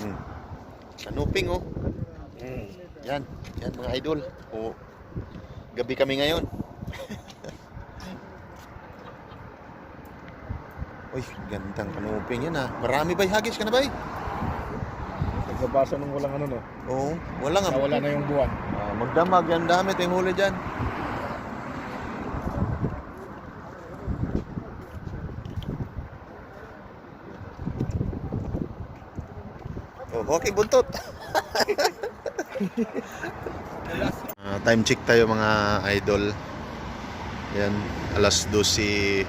Hmm. Kanuping oh. Hmm. Yan, yan mga idol. O, gabi kami ngayon. Uy, gandang kanuping yan ah. Marami ba hagis ka na ba? Nagbabasa nung walang ano no. Oo, wala nga. Nawala na yung buwan. Ah, magdamag yan dami tayong huli dyan. Oh, okay buntot. Ah, time check tayo mga idol. Yan, alas 12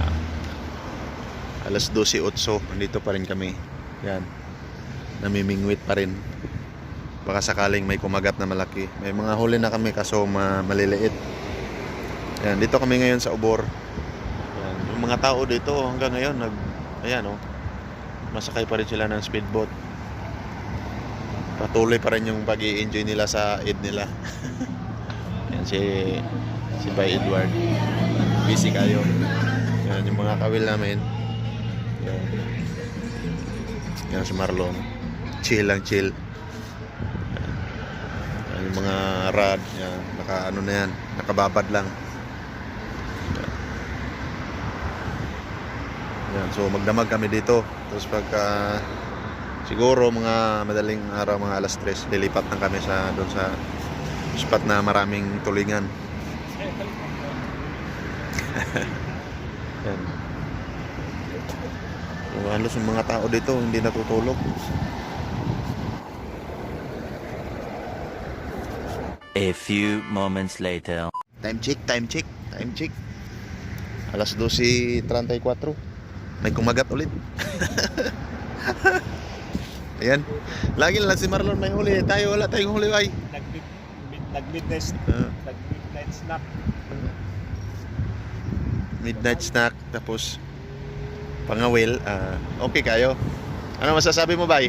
ah, alas 12.08 nandito pa rin kami. Yan. Namimingwit pa rin baka sakaling may kumagat na malaki. May mga huli na kami kaso ma maliliit. Yan, dito kami ngayon sa Ubor. Yan, yung mga tao dito hanggang ngayon nag ayan oh. Masakay pa rin sila ng speedboat. Patuloy pa rin yung pag enjoy nila sa Eid nila. yan si si Bay Edward. Busy kayo. Yan yung mga kawil namin. Yan. Yan si Marlon. Chill lang chill. Yan, yung mga rad, yan, naka ano na yan, nakababad lang. Yan, so magdamag kami dito. Tapos pagka siguro mga madaling araw, mga alas 3, lilipat na kami sa doon sa spot na maraming tulingan. yan. So, halos yung mga tao dito hindi natutulog. A few moments later. Time check, time check, time check. Alas 12.34. May kumagat ulit. Ayan. Lagi lang si Marlon may huli. Tayo wala tayong huli ay. Nag-midnight Ah, nag-midnight snack. midnight snack tapos pangawil. Ah, okay kayo. Ano masasabi mo bay?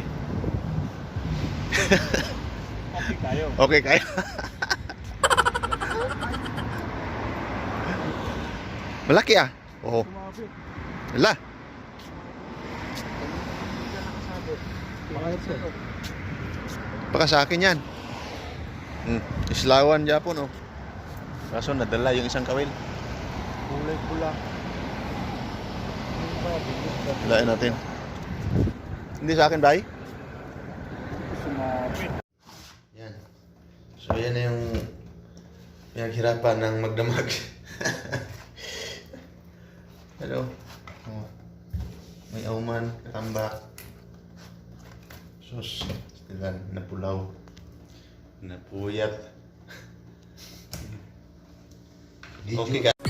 Okay tayo. Okay kayo. Malaki ah. Oo. Kumapit. Wala. Baka sa akin yan. Hmm. Islawan Japon oh. Kaso nadala yung isang kawil. Kulay pula. Lain natin. Hindi sa akin, bay? Yan. So, yan na yung pinaghirapan ng magdamag. Hello. Oh. May auman, katambak. Sus, stilan, napulaw. Napuyat. Okay ka?